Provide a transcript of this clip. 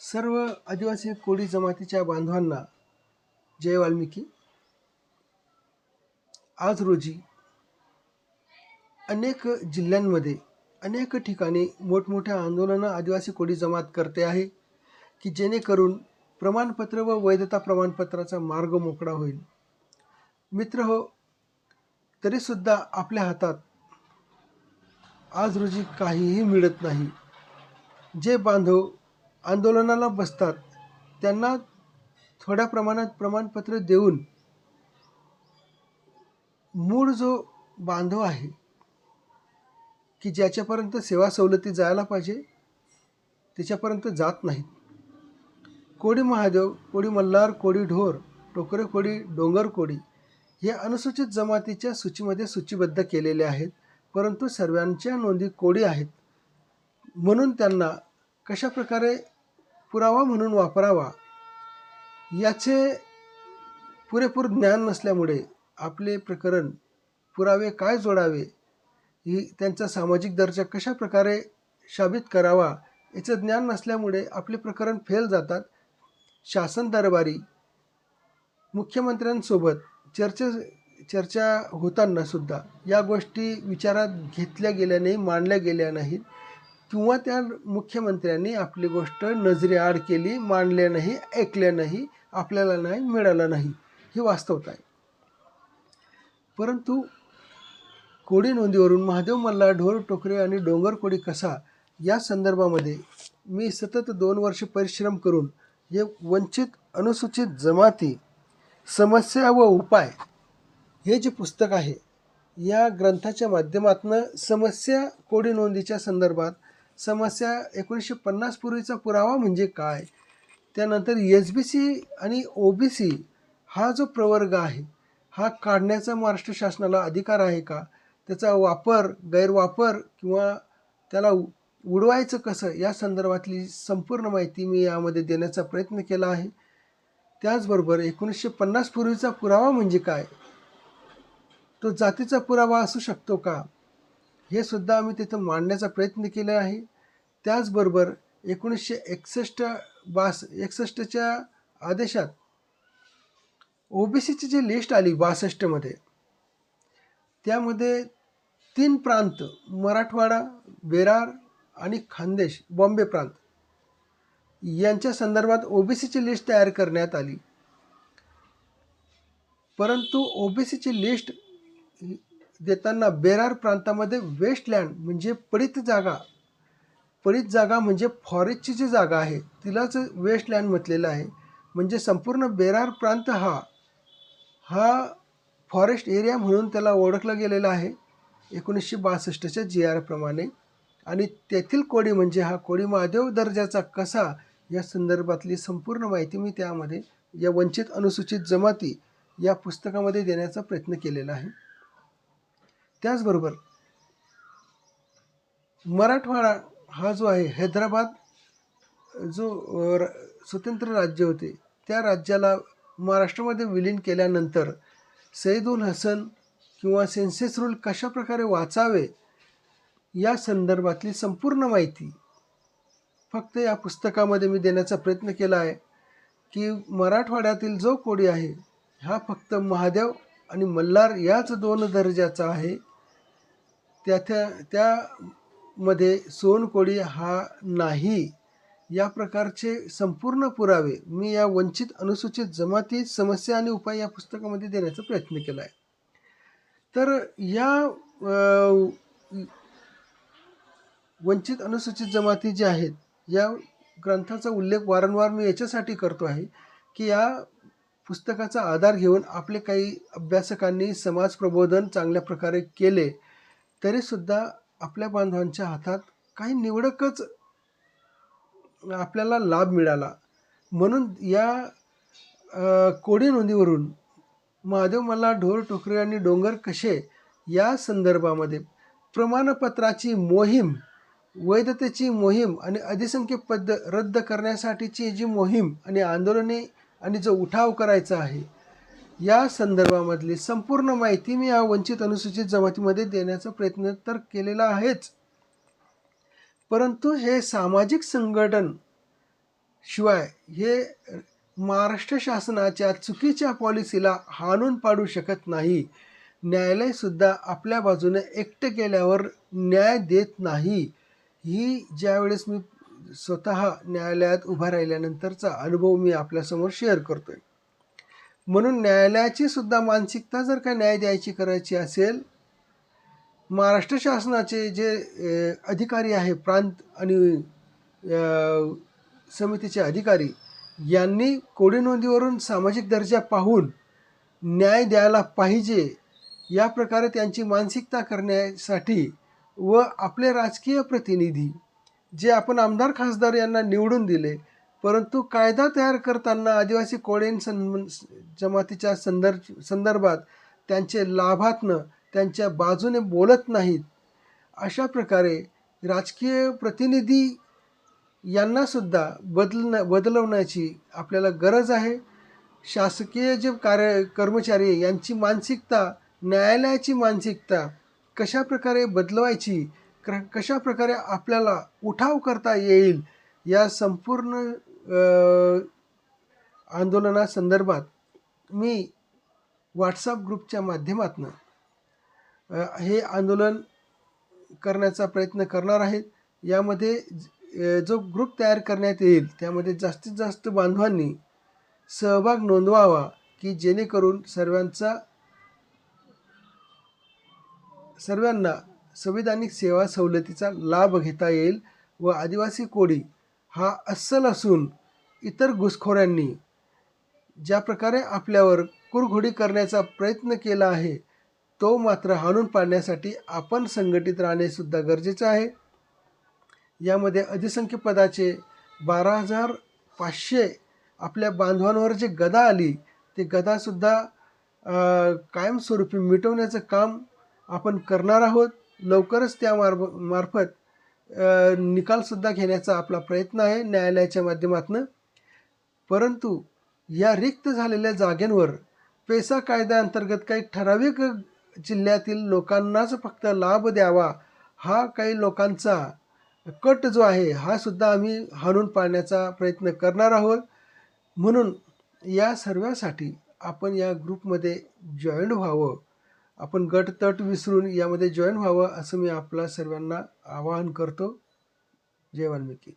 सर्व आदिवासी कोळी जमातीच्या बांधवांना जय वाल्मिकी. आज रोजी अनेक जिल्ह्यांमध्ये अनेक ठिकाणी मोठमोठ्या आंदोलनं आदिवासी कोळी जमात करते आहे की जेणेकरून प्रमाणपत्र व वैधता प्रमाणपत्राचा मार्ग मोकळा होईल. मित्र हो तरीसुद्धा आपल्या हातात आज रोजी काहीही मिळत नाही. जे बांधव आंदोलनाला बसतात. त्यांना थोड्या प्रमाणात प्रमाणपत्र देऊन मूळ जो बांधव आहे की ज्याच्यापर्यंत सेवा सवलती जायला पाहिजे त्याच्यापर्यंत जात नाहीत. कोडी महादेव कोडी मल्हार कोडी ढोर टोकरे कोडी डोंगर कोडी हे अनुसूचित जमातीच्या सूचीमध्ये सूचीबद्ध केलेले आहेत. परंतु सर्वांच्या नोंदी कोडी आहेत. म्हणून त्यांना कशा प्रकारे पुरावा म्हणून वापरावा. याचे पुरेपूर ज्ञान नसल्यामुळे आपले प्रकरण पुरावे काय जोडावे ही त्यांचा सामाजिक दर्जा कशा प्रकारे साबित करावा याचं ज्ञान नसल्यामुळे आपले प्रकरण फेल जातात. शासन दरबारी मुख्यमंत्र्यांसोबत चर्चे चर्चा होताना सुद्धा या गोष्टी विचारात घेतल्या गेल्या नाही मांडल्या गेल्या नाहीत. किंवा त्या मुख्यमंत्र्यांनी आपली गोष्ट नजरेआड केली मांडल्या नाही ऐकल्या नाही आपल्याला नाही मिळालं नाही. ही वास्तवता आहे. परंतु कोडी नोंदीवरून महादेव मल्ला ढोर टोकरे आणि डोंगर कोडी कसा या संदर्भामध्ये मी सतत दोन वर्ष परिश्रम करून हे वंचित अनुसूचित जमाती समस्या व उपाय हे जे पुस्तक आहे या ग्रंथाच्या माध्यमातून समस्या कोडी नोंदीच्या संदर्भात समस्या एकोणीसशे पन्नास पूर्वीचा पुरावा म्हणजे काय? त्यानंतर एस बी सी आणि ओ बी सी हा जो प्रवर्ग आहे हा काढण्याचा महाराष्ट्र शासनाला अधिकार आहे का? त्याचा वापर गैरवापर किंवा त्याला उ- उडवायचं कसं? या संदर्भातली संपूर्ण माहिती मी यामध्ये देण्याचा प्रयत्न केला आहे. त्याचबरोबर एकोणीसशे पन्नास पूर्वीचा पुरावा म्हणजे काय? तो जातीचा पुरावा असू शकतो का? हे सुद्धा आम्ही तिथं मांडण्याचा प्रयत्न केला आहे. त्याचबरोबर एकोणीसशे एकसष्ट बास एकसष्टच्या आदेशात ओबीसीची जी लिस्ट आली बासष्टमध्ये त्यामध्ये तीन प्रांत मराठवाडा बेरार आणि खानदेश बॉम्बे प्रांत यांच्या संदर्भात ओबीसीची लिस्ट तयार करण्यात आली. परंतु ओबीसीची लिस्ट देताना बेरार प्रांतामध्ये वेस्टलँड म्हणजे पडित जागा. पडित जागा म्हणजे फॉरेस्टची जी जागा आहे तिलाच वेस्टलँड म्हटलेलं आहे. म्हणजे संपूर्ण बेरार प्रांत हा हा फॉरेस्ट एरिया म्हणून त्याला ओळखलं गेलेलं आहे एकोणीसशे बासष्टच्या जी आरप्रमाणे आणि तेथील कोळी म्हणजे हा कोळी महादेव दर्जाचा कसा या संदर्भातली संपूर्ण माहिती मी त्यामध्ये या वंचित अनुसूचित जमाती या पुस्तकामध्ये देण्याचा प्रयत्न केलेला आहे. त्याचबरोबर मराठवाडा हा जो आहे हैदराबाद जो र- स्वतंत्र राज्य होते त्या राज्याला महाराष्ट्रामध्ये विलीन केल्यानंतर सईदुल हसन किंवा सेन्सेस रूल कशा प्रकारे वाचावे या संदर्भातली संपूर्ण माहिती फक्त या पुस्तकामध्ये मी देण्याचा प्रयत्न केला आहे की मराठवाड्यातील जो कोडी आहे हा फक्त महादेव आणि मल्हार याच दोन दर्जाचा आहे. त्या त्या त्यामध्ये सोनकोळी हा नाही. या प्रकारचे संपूर्ण पुरावे मी या वंचित अनुसूचित जमाती समस्या आणि उपाय या पुस्तकामध्ये देण्याचा प्रयत्न केला आहे. तर या वंचित अनुसूचित जमाती जे आहेत या ग्रंथाचा उल्लेख वारंवार मी याच्यासाठी करतो आहे की या पुस्तकाचा आधार घेऊन आपले काही अभ्यासकांनी समाज प्रबोधन चांगल्या प्रकारे केले तरीसुद्धा आपल्या बांधवांच्या हातात काही निवडकच आपल्याला लाभ मिळाला. म्हणून या कोडी नोंदीवरून महादेव मला ढोर टोकरे आणि डोंगर कसे या संदर्भामध्ये प्रमाणपत्राची मोहीम वैधतेची मोहीम आणि अधिसंख्य पद्ध रद्द करण्यासाठीची जी मोहीम आणि आंदोलने आणि जो उठाव करायचा आहे या संदर्भामधली संपूर्ण माहिती मी या वंचित अनुसूचित जमातीमध्ये देण्याचा प्रयत्न तर केलेला आहेच. परंतु हे सामाजिक संघटन शिवाय हे महाराष्ट्र शासनाच्या चुकीच्या पॉलिसीला हाणून पाडू शकत नाही. न्यायालयसुद्धा आपल्या बाजूने एकटं केल्यावर न्याय देत नाही. ही ज्यावेळेस मी स्वतः न्यायालयात उभा राहिल्यानंतरचा अनुभव मी आपल्यासमोर शेअर करतो आहे म्हणून न्यायालयाची सुद्धा मानसिकता जर का न्याय द्यायची करायची असेल महाराष्ट्र शासनाचे जे अधिकारी आहे प्रांत आणि समितीचे अधिकारी यांनी कोडी नोंदीवरून सामाजिक दर्जा पाहून न्याय द्यायला पाहिजे या प्रकारे त्यांची मानसिकता करण्यासाठी व आपले राजकीय प्रतिनिधी जे आपण आमदार खासदार यांना निवडून दिले परंतु कायदा तयार करताना आदिवासी कोळीन सं जमातीच्या संदर्भ संदर्भात त्यांचे लाभातनं त्यांच्या बाजूने बोलत नाहीत. अशा प्रकारे राजकीय प्रतिनिधी यांनासुद्धा बदलण्या बदलवण्याची आपल्याला गरज आहे. शासकीय जे कार्य कर्मचारी यांची मानसिकता न्यायालयाची मानसिकता कशा प्रकारे बदलवायची क्र कशा प्रकारे आपल्याला उठाव करता येईल या संपूर्ण आंदोलनासंदर्भात मी व्हॉट्सअप ग्रुपच्या माध्यमातून हे आंदोलन करण्याचा प्रयत्न करणार आहेत यामध्ये जो ग्रुप तयार करण्यात येईल त्यामध्ये जास्तीत जास्त बांधवांनी सहभाग नोंदवावा की जेणेकरून सर्वांचा सर्वांना संविधानिक सेवा सवलतीचा लाभ घेता येईल व आदिवासी कोळी हा अस्सल असून इतर घुसखोऱ्यांनी ज्या प्रकारे आपल्यावर कुरघोडी करण्याचा प्रयत्न केला आहे तो मात्र हाणून पाडण्यासाठी आपण संघटित राहणेसुद्धा गरजेचं आहे. यामध्ये अधिसंख्य पदाचे बारा हजार पाचशे आपल्या बांधवांवर जे गदा आली ते गदासुद्धा कायमस्वरूपी मिटवण्याचं काम आपण करणार आहोत. लवकरच त्या मार्फ मार्फत निकालसुद्धा घेण्याचा आपला प्रयत्न आहे न्यायालयाच्या माध्यमातून. परंतु या रिक्त झालेल्या जागेंवर पेसा कायद्याअंतर्गत काही ठराविक जिल्ह्यातील लोकांनाच फक्त लाभ द्यावा हा काही लोकांचा कट जो आहे हा सुद्धा आम्ही हाणून पाळण्याचा प्रयत्न करणार आहोत. म्हणून या सर्वासाठी आपण या ग्रुपमध्ये जॉईन व्हावं. आपण गट तट विसरून यामध्ये जॉईन व्हावं असं मी आपला सर्वांना आवाहन करतो. जय वाल्मिकी.